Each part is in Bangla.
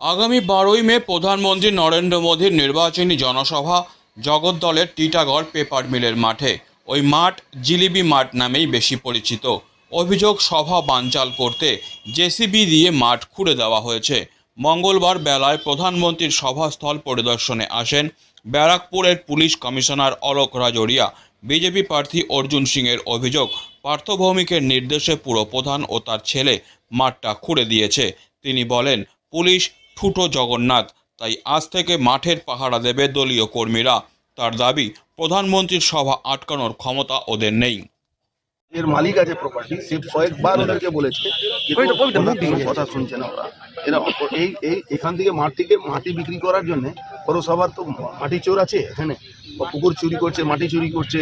আগামী বারোই মে প্রধানমন্ত্রী নরেন্দ্র মোদীর নির্বাচনী জনসভা জগদ্দলের টিটাগড় পেপার মিলের মাঠে। ওই মাঠ জিলিবি মাঠ নামেই বেশি পরিচিত। অভিযোগ সভা বানচাল করতে জেসিবি দিয়ে মাঠ খুঁড়ে দেওয়া হয়েছে। মঙ্গলবার বেলায় প্রধানমন্ত্রীর সভাস্থল পরিদর্শনে আসেন ব্যারাকপুরের police commissioner Alok Rajoria BJP প্রার্থী অর্জুন সিংয়ের অভিযোগ পার্থভৌমিকের নির্দেশে পুরো প্রধান ও তার ছেলে মাঠটা খুঁড়ে দিয়েছে। তিনি বলেন, পুলিশ ঠুটো জগন্নাথ। তাই আজ থেকে মাঠের পাহারা দেবে দলীয় কর্মীরা। তার দাবি প্রধানমন্ত্রীর সভা আটকানোর ক্ষমতা ওদের নেই। এর মালিক আছে প্রপার্টি সে কয়েকবার ওদেরকে বলেছে কথা শুনছে না ওরা। এরা এই এই এখান থেকে মাঠ থেকে মাটি বিক্রি করার জন্য পৌরসভার তো মাটি চোর আছে এখানে। পুকুর চুরি করছে মাটি চুরি করছে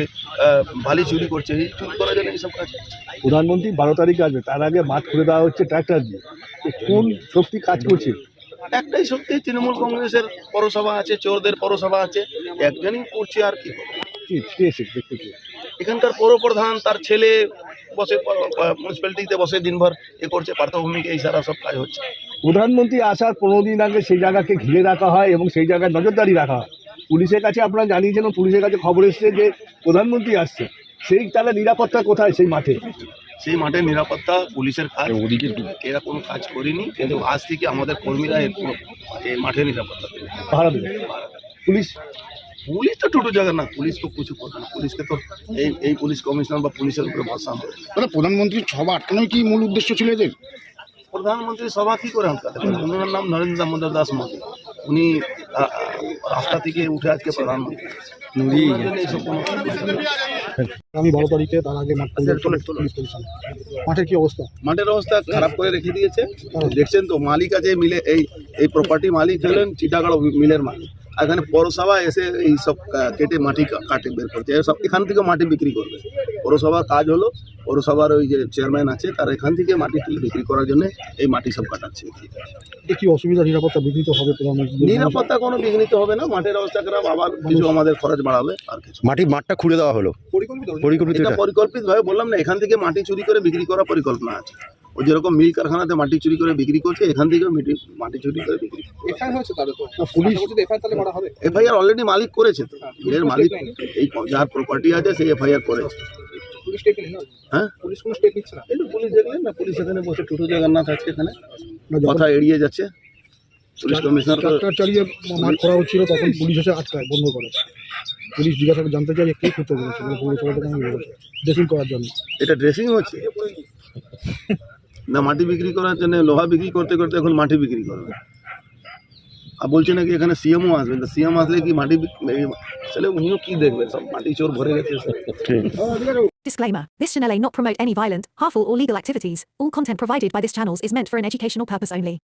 বালি চুরি করছে এই চুরি করার জন্য এইসব কাজ প্রধানমন্ত্রী বারো তারিখে আসবে তার আগে মাঠ খুলে দেওয়া হচ্ছে ট্র্যাক্টর দিয়ে। কোন শক্তি কাজ করছে একটাই সত্যি তৃণমূল কংগ্রেসের পৌরসভা আছে চোরদের পৌরসভা আছে একজনই করছে আর কি? এখানকার পৌরপ্রধান তার ছেলে বসে মিউনিসিপ্যালিটিতে বসে দিনভর এ করছে পার্থভূমিকে এই সারা সব কাজ হচ্ছে। প্রধানমন্ত্রী আসার পনেরো দিন আগে সেই জায়গাকে ঘিরে রাখা হয় এবং সেই জায়গায় নজরদারি রাখা হয়। পুলিশের কাছে আপনারা জানিয়েছেন পুলিশের কাছে খবর এসেছে যে প্রধানমন্ত্রী আসছে। সেই তাহলে নিরাপত্তা কোথায় সেই মাঠে? সেই মাঠের নিরাপত্তা পুলিশের কাজ ওদিকে এরা কোনো কাজ করিনি কিন্তু আজ থেকে আমাদের কর্মীরা এই মাঠের নিরাপত্তা পুলিশ? পুলিশ তো টোটো জায়গা না পুলিশ তো কিছু করবে না। পুলিশকে তো এই এই পুলিশ কমিশনার বা পুলিশের উপরে ভরসা আমাদের। নেই। মানে প্রধানমন্ত্রীর সভা আটকানোই কি মূল উদ্দেশ্য ছিল এদের? প্রধানমন্ত্রী সভা কি করে আটকাতে পারে? ওনার নাম নরেন্দ্র দামোদর দাস মোদী উনি রাস্তা থেকে উঠে আজকে প্রধানমন্ত্রী। আমি বারো তারিখে তার আগে। মাঠের কি অবস্থা? মাঠের অবস্থা খারাপ করে রেখে দিয়েছে। দেখছেন তো মালিক আছে মিলে এই এই প্রপার্টি মালিক হলেন চিটাগড় মিলের মালিক। এখানে পৌরসভা এসে এই সব কেটে মাটি কা- কাটে বের করছে। সব এখান থেকে মাটি বিক্রি করবে। পৌরসভার কাজ হলো পৌরসভার ওই যে চেয়ারম্যান আছে তার এখান থেকে মাটি তুলে বিক্রি করার জন্য এই মাটি সব কাটাচ্ছে কি অসুবিধা নিরাপত্তা বিঘ্নিত হবে নিরাপত্তা কোনো বিঘ্নিত হবে না মাঠের অবস্থা খারাপ আবার কিছু আমাদের খরচ বাড়াবে আর কিছু মাটি মাঠটা খুঁড়ে দেওয়া হলো। পরিকল্পিত এটা এটা? পরিকল্পিত ভাবে বললাম না এখান থেকে মাটি চুরি করে বিক্রি করার পরিকল্পনা আছে। ও যেরকম মিল কারখানাতে মাটি চুরি করে বিক্রি করছে এখান থেকেও মিটি- মাটি চুরি করে বিক্রি পুলিশ এফআইআর অলরেডি মালিক করেছে তো। এর মালিক এই যার প্রপার্টি আছে সেই এফআইআর করেছে। হ্যাঁ? এই পুলিশ দেখলেন না পুলিশ এখানে বসে। টুটু জগন্নাথ আছে এখানে। কথা এড়িয়ে যাচ্ছে। পুলিশ কমিশনার চালিয়ে মাঠ করা হচ্ছিল তখন পুলিশ এসে আটকায় বন্ধ করে। পুলিশ জিজ্ঞাসা করে জানতে চাই কে বলেছে? ড্রেসিং করার জন্য। এটা ড্রেসিং হচ্ছে? না মাটি বিক্রি করার জন্য লোহা বিক্রি করতে করতে এখন মাটি বিক্রি করবে আর বলছে নাকি এখানে সিএমও আসবে তো সিএম আসলে কি মাটি বিক- এই- আসলে উনিও কি দেখবেন সব মাটি চোর ভরে গেছে সব। Disclaimer This channel may not promote any violent, harmful, or legal activities. All content provided by this channel is meant for an educational purpose only.